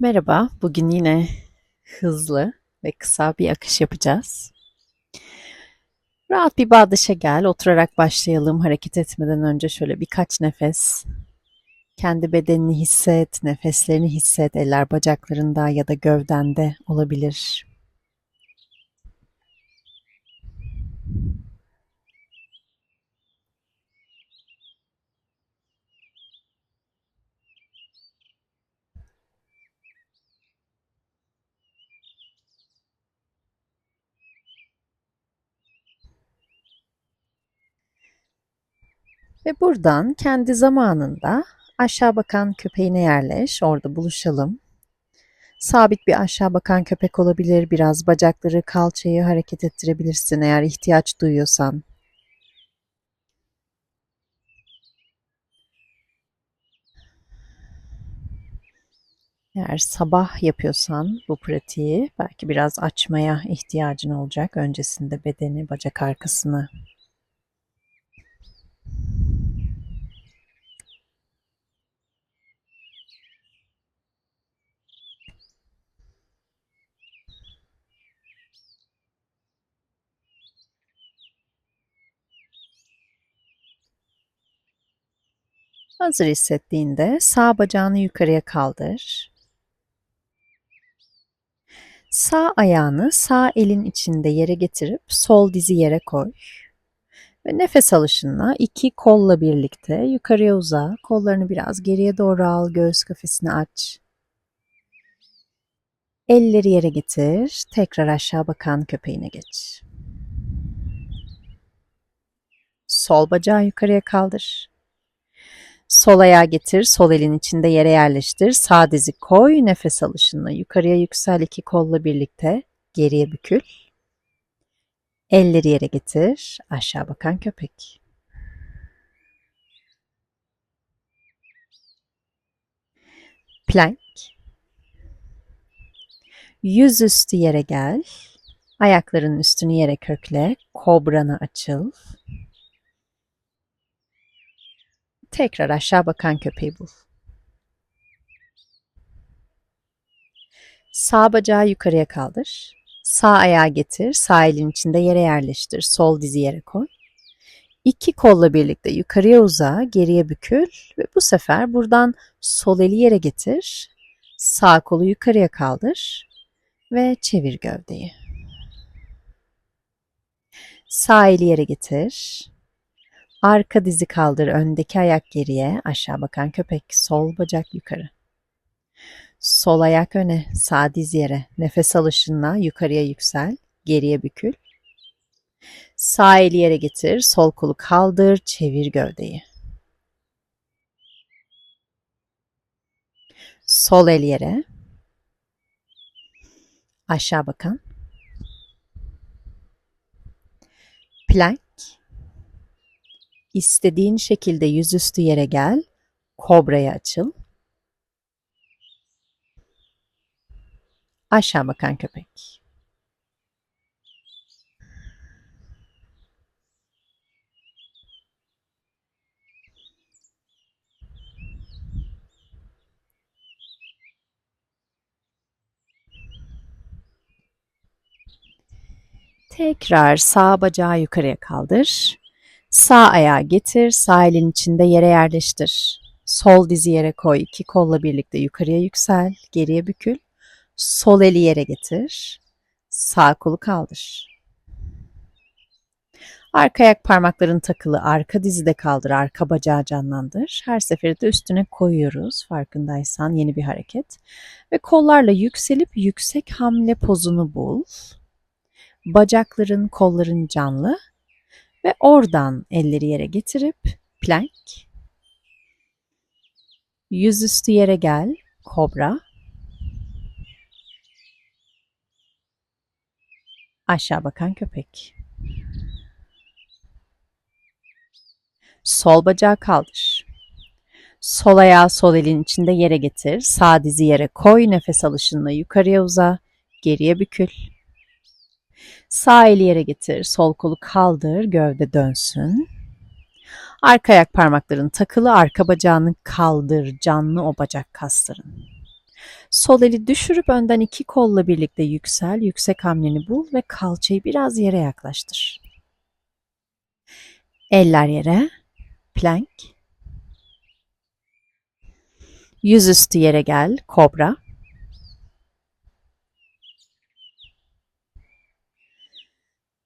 Merhaba, bugün yine hızlı ve kısa bir akış yapacağız. Rahat bir bağdaşa gel, oturarak başlayalım. Hareket etmeden önce şöyle birkaç nefes. Kendi bedenini hisset, nefeslerini hisset, eller bacaklarında ya da gövdende olabilir. Ve buradan kendi zamanında aşağı bakan köpeğine yerleş, orada buluşalım. Sabit bir aşağı bakan köpek olabilir, biraz bacakları, kalçayı hareket ettirebilirsin eğer ihtiyaç duyuyorsan. Eğer sabah yapıyorsan bu pratiği belki biraz açmaya ihtiyacın olacak. Öncesinde bedeni, bacak arkasını Hazır hissettiğinde sağ bacağını yukarıya kaldır. Sağ ayağını sağ elin içinde yere getirip sol dizi yere koy. Ve nefes alışınla iki kolla birlikte yukarıya uza. Kollarını biraz geriye doğru al, göğüs kafesini aç. Elleri yere getir. Tekrar aşağı bakan köpeğine geç. Sol bacağı yukarıya kaldır. Sol ayağı getir, sol elin içinde yere yerleştir. Sağ dizi koy, nefes alışınla yukarıya yüksel iki kolla birlikte. Geriye bükül. Elleri yere getir, aşağı bakan köpek. Plank. Yüzüstü yere gel. Ayaklarının üstünü yere kökle. Kobrana açıl. Tekrar aşağı bakan köpeği bul. Sağ bacağı yukarıya kaldır. Sağ ayağı getir, sağ elin içinde yere yerleştir. Sol dizi yere koy. İki kolla birlikte yukarıya uza, geriye bükül ve bu sefer buradan sol eli yere getir. Sağ kolu yukarıya kaldır ve çevir gövdeyi. Sağ eli yere getir. Arka dizi kaldır, öndeki ayak geriye, aşağı bakan köpek, sol bacak yukarı. Sol ayak öne, sağ diz yere, nefes alışınla yukarıya yüksel, geriye bükül. Sağ eli yere getir, sol kolu kaldır, çevir gövdeyi. Sol el yere, aşağı bakan. Plank, İstediğin şekilde yüzüstü yere gel. Kobraya açıl. Aşağı bakan köpek. Tekrar sağ bacağı yukarıya kaldır. Sağ ayağı getir, sağ elin içinde yere yerleştir. Sol dizi yere koy, iki kolla birlikte yukarıya yüksel, geriye bükül. Sol eli yere getir, sağ kolu kaldır. Arka ayak parmakların takılı, arka dizide kaldır, arka bacağı canlandır. Her seferinde üstüne koyuyoruz farkındaysan yeni bir hareket. Ve kollarla yükselip yüksek hamle pozunu bul. Bacakların, kolların canlı, ve oradan elleri yere getirip plank. Yüzüstü yere gel. Kobra. Aşağı bakan köpek. Sol bacağı kaldır. Sol ayağı sol elin içinde yere getir. Sağ dizi yere koy. Nefes alışınla yukarıya uza. Geriye bükül. Sağ eli yere getir, sol kolu kaldır, gövde dönsün. Arka ayak parmakların takılı, arka bacağını kaldır, canlı o bacak kasların. Sol eli düşürüp önden iki kolla birlikte yüksel, yüksek hamleni bul ve kalçayı biraz yere yaklaştır. Eller yere, plank. Yüzüstü yere gel, kobra.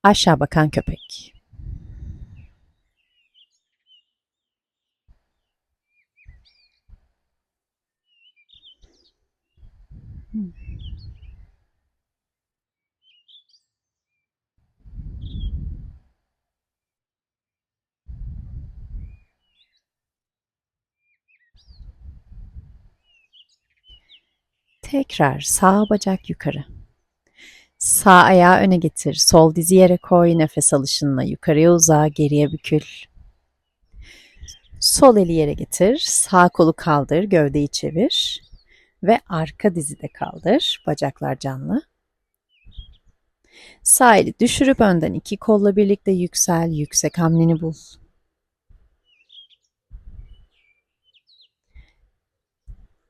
Aşağı bakan köpek. Tekrar sağ bacak yukarı. Sağ ayağı öne getir. Sol dizi yere koy. Nefes alışınla yukarıya uza, geriye bükül. Sol eli yere getir. Sağ kolu kaldır, gövdeyi çevir. Ve arka dizi de kaldır. Bacaklar canlı. Sağ eli düşürüp önden iki kolla birlikte yüksel, yüksek hamleni bul.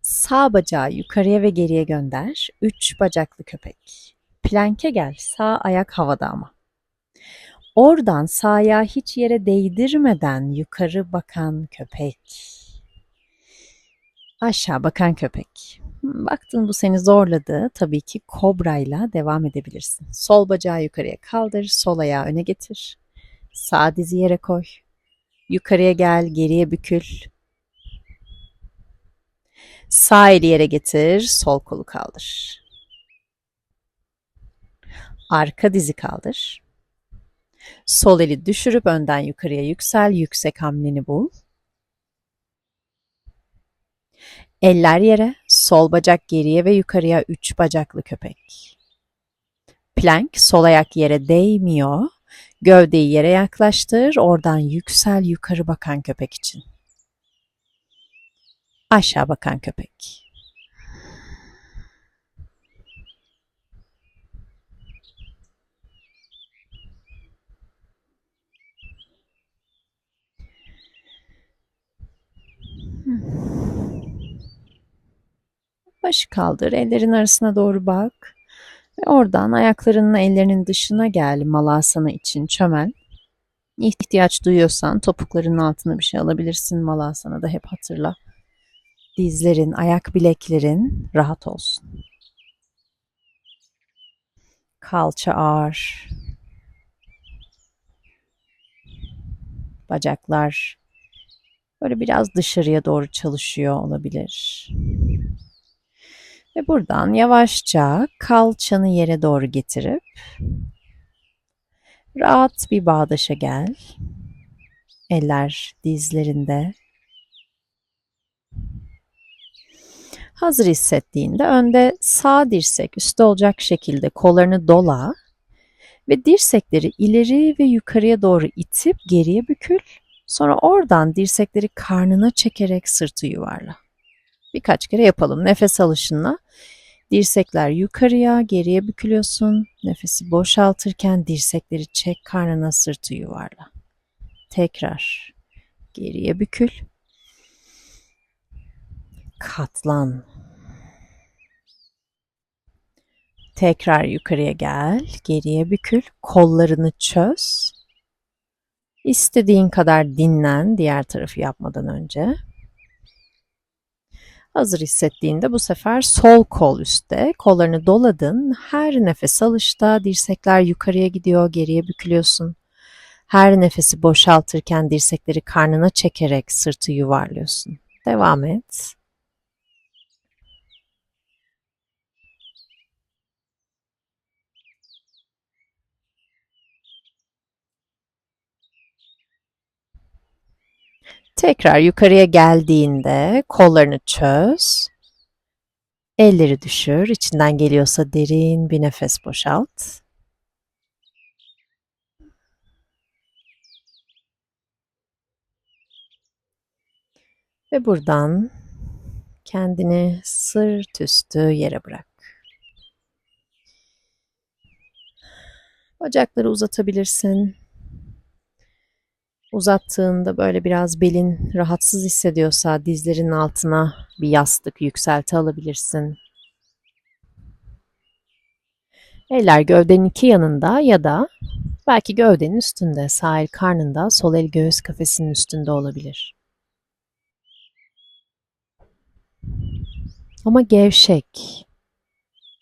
Sağ bacağı yukarıya ve geriye gönder. Üç bacaklı köpek. Planke gel. Sağ ayak havada ama. Oradan sağ ayağı hiç yere değdirmeden yukarı bakan köpek. Aşağı bakan köpek. Hmm, Baktın bu seni zorladı. Tabii ki kobrayla devam edebilirsin. Sol bacağı yukarıya kaldır. Sol ayağı öne getir. Sağ dizi yere koy. Yukarıya gel. Geriye bükül. Sağ eli yere getir. Sol kolu kaldır. Arka dizi kaldır. Sol eli düşürüp önden yukarıya yüksel, yüksek hamleni bul. Eller yere, sol bacak geriye ve yukarıya üç bacaklı köpek. Plank, sol ayak yere değmiyor. Gövdeyi yere yaklaştır, oradan yüksel yukarı bakan köpek için. Aşağı bakan köpek. Başı kaldır, ellerin arasına doğru bak. Ve oradan ayaklarının ellerinin dışına gel malasana için çömel. İhtiyaç duyuyorsan topuklarının altına bir şey alabilirsin malasana da hep hatırla. Dizlerin, ayak bileklerin rahat olsun. Kalça ağır. Bacaklar böyle biraz dışarıya doğru çalışıyor olabilir. Ve buradan yavaşça kalçanı yere doğru getirip rahat bir bağdaşa gel. Eller dizlerinde. Hazır hissettiğinde önde sağ dirsek üstte olacak şekilde kollarını dola ve dirsekleri ileri ve yukarıya doğru itip geriye bükül. Sonra oradan dirsekleri karnına çekerek sırtı yuvarla. Birkaç kere yapalım. Nefes alışınla dirsekler yukarıya, geriye bükülüyorsun. Nefesi boşaltırken dirsekleri çek, karnına sırtı yuvarla. Tekrar geriye bükül. Katlan. Tekrar yukarıya gel, geriye bükül, kollarını çöz. İstediğin kadar dinlen diğer tarafı yapmadan önce. Hazır hissettiğinde bu sefer sol kol üstte, kollarını doladın. Her nefes alışta dirsekler yukarıya gidiyor, geriye bükülüyorsun. Her nefesi boşaltırken dirsekleri karnına çekerek sırtı yuvarlıyorsun. Devam et. Tekrar yukarıya geldiğinde kollarını çöz. Elleri düşür. İçinden geliyorsa derin bir nefes boşalt. Ve buradan kendini sırt üstü yere bırak. Bacakları uzatabilirsin. Uzattığında böyle biraz belin rahatsız hissediyorsa dizlerinin altına bir yastık yükselti alabilirsin. Eller gövdenin iki yanında ya da belki gövdenin üstünde, sağ el karnında, sol el göğüs kafesinin üstünde olabilir. Ama gevşek.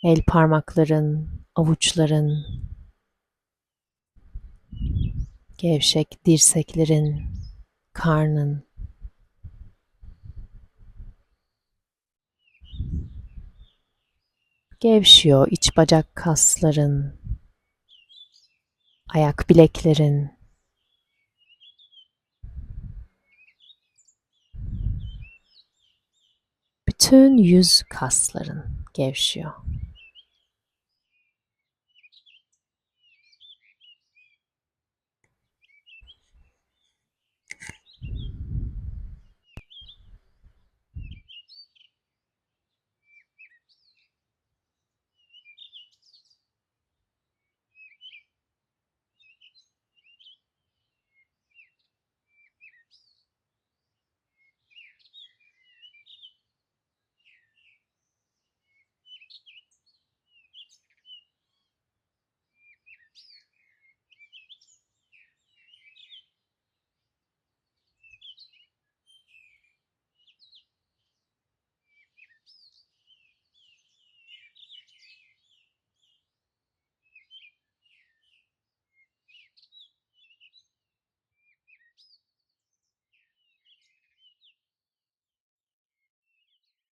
El parmakların, avuçların, gevşek dirseklerin, karnın. Gevşiyor iç bacak kasların, ayak bileklerin. Bütün yüz kasların gevşiyor.